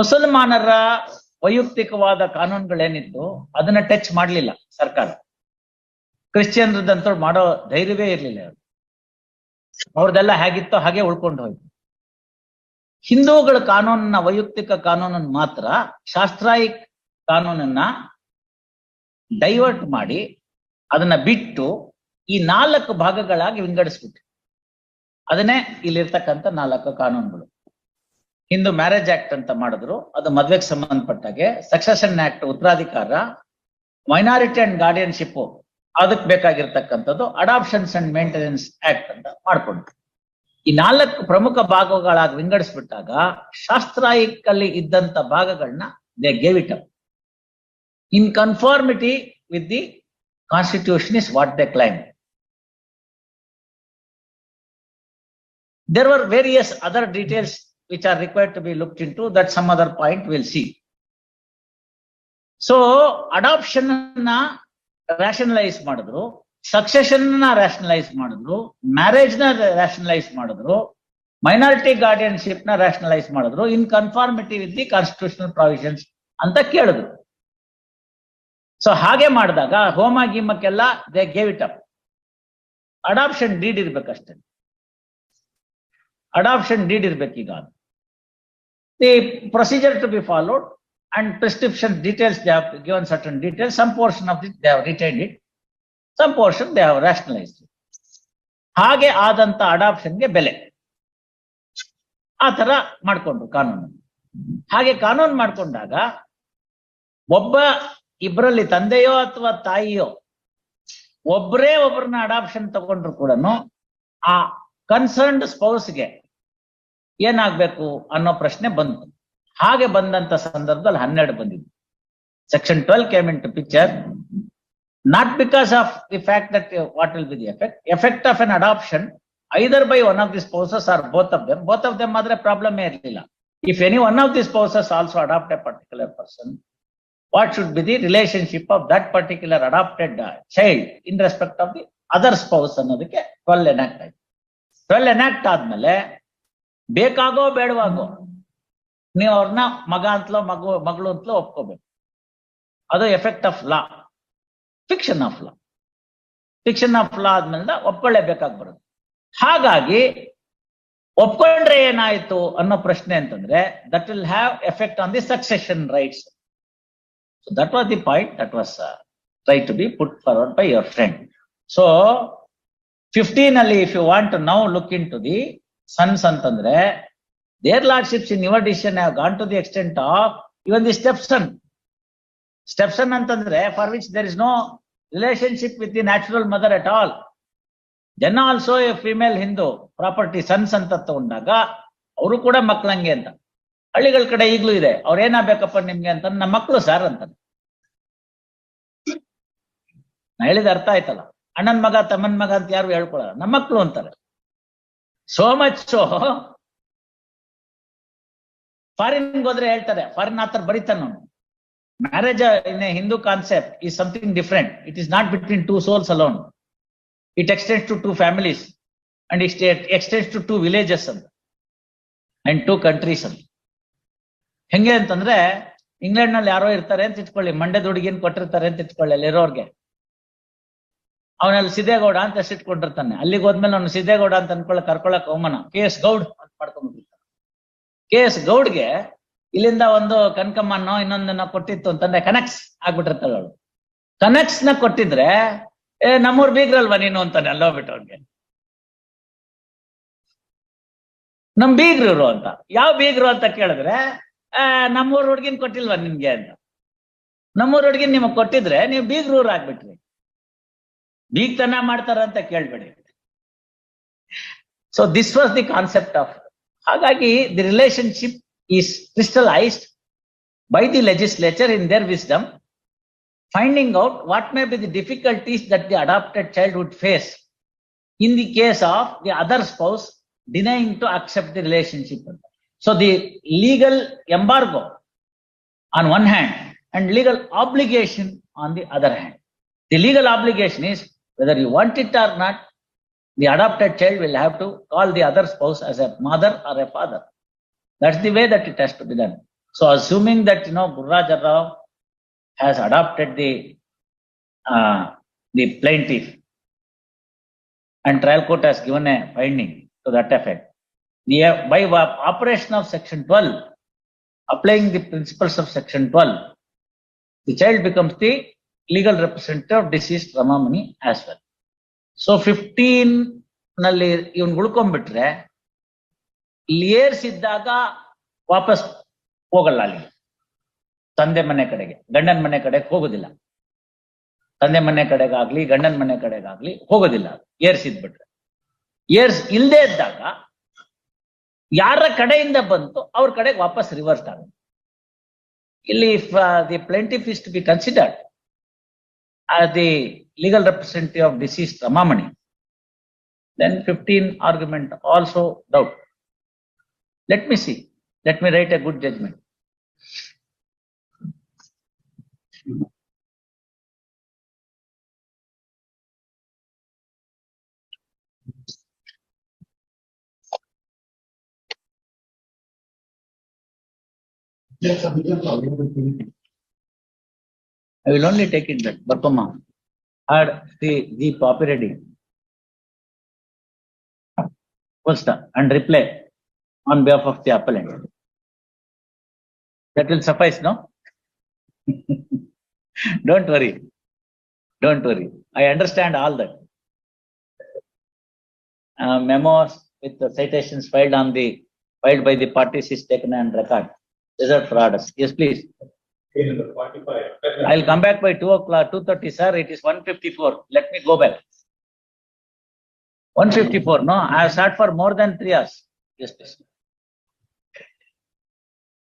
ಮುಸಲ್ಮಾನರ ವೈಯಕ್ತಿಕವಾದ ಕಾನೂನುಗಳೇನಿತ್ತು ಅದನ್ನ ಟಚ್ ಮಾಡಲಿಲ್ಲ ಸರ್ಕಾರ. ಕ್ರಿಶ್ಚಿಯನ್ರದಂತೂ ಮಾಡೋ ಧೈರ್ಯವೇ ಇರಲಿಲ್ಲ ಅವರು ಅವ್ರದೆಲ್ಲ ಹೇಗಿತ್ತೋ ಹಾಗೆ ಉಳ್ಕೊಂಡು ಹೋಯ್ತು. ಹಿಂದೂಗಳ ಕಾನೂನನ್ನ, ವೈಯಕ್ತಿಕ ಕಾನೂನನ್ನ ಮಾತ್ರ ಶಾಸ್ತ್ರಾಯಿ ಕಾನೂನನ್ನ ಡೈವರ್ಟ್ ಮಾಡಿ ಅದನ್ನ ಬಿಟ್ಟು ಈ ನಾಲ್ಕು ಭಾಗಗಳಾಗಿ ವಿಂಗಡಿಸ್ಬಿಟ್ಟು ಅದನ್ನೇ ಇಲ್ಲಿರ್ತಕ್ಕಂಥ ನಾಲ್ಕು ಕಾನೂನುಗಳು. ಹಿಂದೂ ಮ್ಯಾರೇಜ್ ಆಕ್ಟ್ ಅಂತ ಮಾಡಿದ್ರು. ಅದು ಮದ್ವೆಗೆ ಸಂಬಂಧಪಟ್ಟಾಗೆ ಸಕ್ಸೆಷನ್ ಆಕ್ಟ್ ಉತ್ತರಾಧಿಕಾರ ಮೈನಾರಿಟಿ ಅಂಡ್ ಗಾರ್ಡಿಯನ್ಶಿಪ್ ಅದಕ್ಕೆ ಬೇಕಾಗಿರ್ತಕ್ಕಂಥದ್ದು ಅಡಾಪ್ಷನ್ಸ್ ಅಂಡ್ ಮೇಂಟೆನೆನ್ಸ್ ಆಕ್ಟ್ ಅಂತ ಮಾಡ್ಕೊಂಡ್ರು. ಈ ನಾಲ್ಕು ಪ್ರಮುಖ ಭಾಗಗಳಾಗಿ ವಿಂಗಡಿಸ್ಬಿಟ್ಟಾಗ ಶಾಸ್ತ್ರಾಯಿಕಲ್ಲಿ ಇದ್ದಂತ ಭಾಗಗಳನ್ನ they gave it up in conformity with the constitution is what they claim there were various other details which are required to be looked into, that some other point we'll see. So ಅಡಾಪ್ಷನ್ನ rationalise ಮಾಡಿದ್ರು ಸಕ್ಸೆಷನ್ನ rationalise ಮಾಡಿದ್ರು ಮ್ಯಾರೇಜ್ನ rationalise ಮಾಡಿದ್ರು minority ಗಾರ್ಡಿಯನ್ಶಿಪ್ನ rationalise ಮಾಡಿದ್ರು in conformity with the constitutional provisions ಅಂತ ಕೇಳಿದ್ರು. So ಹಾಗೆ ಮಾಡಿದಾಗ, ಹೋಮ ಗೀಮಕ್ಕೆಲ್ಲ they gave it up adoption deed ಇರ್ಬೇಕಷ್ಟೇ. Adoption deed ಇರ್ಬೇಕೀಗ the procedure to be followed and prescription details they have given certain details some portion of it they have retain it some portion they have rationalise ಹಾಗೆ ಆದಂತ ಅಡಾಪ್ಷನ್ಗೆ ಬೆಲೆ. ಆ ತರ ಮಾಡ್ಕೊಂಡ್ರು ಕಾನೂನು. ಹಾಗೆ ಕಾನೂನು ಮಾಡ್ಕೊಂಡಾಗ ಒಬ್ಬ ಇಬ್ಬರಲ್ಲಿ ತಂದೆಯೋ ಅಥವಾ ತಾಯಿಯೋ ಒಬ್ಬರೇ ಒಬ್ಬರನ್ನ ಅಡಾಪ್ಷನ್ ತಗೊಂಡ್ರು ಕೂಡ ಆ ಕನ್ಸರ್ನ್ಡ್ ಸ್ಪೌಸ್ಗೆ ಏನಾಗ್ಬೇಕು ಅನ್ನೋ ಪ್ರಶ್ನೆ ಬಂತು. ಹಾಗೆ ಬಂದಂತ ಸಂದರ್ಭದಲ್ಲಿ ಹನ್ನೆರಡು ಬಂದಿದೆ section twelve came into picture not because of the fact that what will be the effect effect of an adoption either by one of the spouses or both of them both of them ಆದ್ರೆ problem ಇರಲಿಲ್ಲ. If any one of the spouses also adopt a particular person what should be the relationship of that particular adopted child in respect of the other spouse ಅನ್ನೋದಕ್ಕೆ twelve enact ಆಯ್ತು. Twelve enact ಆದ್ಮೇಲೆ ಬೇಕಾಗೋ ಬೇಡವಾಗೋ ನೀವು ಅವ್ರನ್ನ ಮಗ ಅಂತಲೋ ಮಗು ಮಗಳು ಅಂತಲೋ ಒಪ್ಕೋಬೇಕು. ಅದು effect of law fiction of law fiction of law ಆದ್ಮೇಲೆ ಒಪ್ಕೊಳ್ಳೇಬೇಕಾಗಿ ಬರುತ್ತೆ ಹಾಗಾಗಿ ಒಪ್ಕೊಂಡ್ರೆ ಏನಾಯ್ತು ಅನ್ನೋ ಪ್ರಶ್ನೆ ಅಂತಂದ್ರೆ that will have effect on the succession rights was the point that was uh, tried to be put forward by your friend. So 15 ಅಲ್ಲಿ if you want to now look into the sons ಅಂತಂದ್ರೆ, their lordships in have gone have gone to the extent of even son stepson. Stepson ಅಂತಂದ್ರೆ for which there is no relationship with the natural mother at all ಜನ also a female Hindu property sons ಅಂತ ತಗೊಂಡಾಗ, ಅವರು ಕೂಡ ಮಕ್ಕಳಂಗೆ ಅಂತ. ಹಳ್ಳಿಗಳ ಕಡೆ ಈಗಲೂ ಇದೆ, ಅವ್ರು ಏನಾಗಬೇಕಪ್ಪ ನಿಮ್ಗೆ ಅಂತ ನಮ್ಮ ಮಕ್ಕಳು ಸರ್ ಅಂತ ನಾ ಹೇಳಿದ ಅರ್ಥ ಆಯ್ತಲ್ಲ? ಅಣ್ಣನ್ ಮಗ, ತಮ್ಮನ್ ಮಗ ಅಂತ ಯಾರು ಹೇಳ್ಕೊಳಲ್ಲ? ನಮ್ಮ ಮಕ್ಕಳು ಅಂತಾರೆ. ಸೋ ಮಚ್ ಸೋ ಫಾರಿನ್ ಹೋದ್ರೆ ಹೇಳ್ತಾರೆ ಫಾರಿನ್ ಆತರ ಬರೀತಾನೆ marriage in a Hindu concept is something different it is not between two souls alone it extends to two families and it extends to two villages ಅಂತ and two countries ಅಂತ ಹೆಂಗೆ ಅಂತಂದ್ರೆ ಇಂಗ್ಲೆಂಡ್ನಲ್ಲಿ ಯಾರೋ ಇರ್ತಾರೆ ಅಂತ ಇಟ್ಕೊಳ್ಳಿ, ಮಂಡ್ಯದ ಹುಡುಗಿನ ಕೊಟ್ಟಿರ್ತಾರೆ ಅಂತ ಇಟ್ಕೊಳ್ಳಿ ಅಲ್ಲಿರೋರ್ಗೆ. ಅವನಲ್ಲಿ ಸಿದ್ದೇಗೌಡ ಅಂತ ಹೆಸರಿಟ್ಕೊಂಡಿರ್ತಾನೆ ಅಲ್ಲಿಗೆ ಹೋದ್ಮೇಲೆ ಅವ್ನು ಸಿದ್ದೇಗೌಡ ಅಂತ ಅನ್ಕೊಳ್ಳ ಕರ್ಕೊಳಕ್ ಅವಮಾನ. ಕೆ ಎಸ್ ಗೌಡ್ ಅಂತ ಮಾಡ್ಕೊಂಡ್ಬಿಟ್ಟಿರ್ತಾನೆ ಕೆ ಎಸ್ ಗೌಡ್ಗೆ ಇಲ್ಲಿಂದ ಒಂದು ಕನಕಮ್ಮನೋ ಇನ್ನೊಂದನ್ನ ಕೊಟ್ಟಿತ್ತು ಅಂತಂದ್ರೆ ಕನೆಕ್ಸ್ ಆಗ್ಬಿಟ್ಟಿರ್ತಾಳೆ ಅವಳು. ಕನೆಕ್ಸ್ನ ಕೊಟ್ಟಿದ್ರೆ, ಏ, ನಮ್ಮೂರ್ ಬೀಗ್ರಲ್ವಾ ನೀನು? ಅಂತಾನೆ ಅಲ್ಲೋಗ್ಬಿಟ್ಟು ಅವ್ರಿಗೆ ನಮ್ ಬೀಗ್ರರು ಅಂತ. ಯಾವ ಬೀಗ್ರು ಅಂತ ಕೇಳಿದ್ರೆ ನಮ್ಮೂರ್ ಹುಡ್ಗಿನ್ ಕೊಟ್ಟಿಲ್ವ ನಿಮ್ಗೆ? ಅಂತ. ನಮ್ಮೂರ್ ಹುಡ್ಗಿನ್ ನಿಮಗ್ ಕೊಟ್ಟಿದ್ರೆ, ನೀವು ಬೀಗ್ರೂರ್ ಆಗ್ಬಿಟ್ರಿ. ಬೀಗ್ತನ ಮಾಡ್ತಾರ ಅಂತ ಕೇಳ್ಬೇಡಿ so this was the concept of ಹಾಗಾಗಿ the relationship is crystallised by the legislature in their wisdom finding out what may be the difficulties that the adopted child would face in the case of the other spouse denying to accept the relationship ಅಂತ So the legal embargo on one hand and legal obligation on the other hand. The legal obligation is whether you want it or not, the adopted child will have to call the other spouse as a mother or a father. That's the way that it has to be done. So assuming that, you know, Gurraj Rao has adopted the, uh, the plaintiff and trial court has given a finding to that effect. The, uh, by operation of section twelve, applying the principles of section twelve, the child becomes the legal representative of deceased Ramamani as well. So ಫಿಫ್ಟೀನ್ನಲ್ಲಿ even ಉಳ್ಕೊಂಡ್ಬಿಟ್ರೆ ಲಿಯರ್ಸ್ ಇದ್ದಾಗ ವಾಪಸ್ ಹೋಗಲ್ಲ ಅಲ್ಲಿ. ತಂದೆ ಮನೆ ಕಡೆಗೆ, ಗಂಡನ ಮನೆ ಕಡೆಗೆ ಹೋಗೋದಿಲ್ಲ. ತಂದೆ ಮನೆ ಕಡೆಗಾಗ್ಲಿ, ಗಂಡನ ಮನೆ ಕಡೆಗಾಗ್ಲಿ ಹೋಗೋದಿಲ್ಲ. ಏರ್ಸ್ ಇದ್ಬಿಟ್ರೆ ಏರ್ಸ್ ಇಲ್ಲದೆ ಇದ್ದಾಗ ಯಾರ ಕಡೆಯಿಂದ ಬಂತು ಅವ್ರ ಕಡೆಗೆ ವಾಪಸ್ ರಿವರ್ಸ್ ಆಗುತ್ತೆ. ಇಲ್ಲಿ the plaintiff to be considered as the legal representative of deceased Ramamani, then fifteen argument also doubt. Let me see, let me write a good judgment. Yes, sir, we can follow the I will only take it that Barkoma had the, the property. First, and reply on behalf of the appellant. That will suffice, no? Don't worry. Don't worry. I understand all that. Uh, memos with the citations filed on the, filed by the parties is taken and record. Reserved for orders. Yes, please. I'll come back by two o'clock, two thirty, sir. It is one fifty-four. Let me go back. One fifty-four, no, I have sat for more than three hours. Yes, please.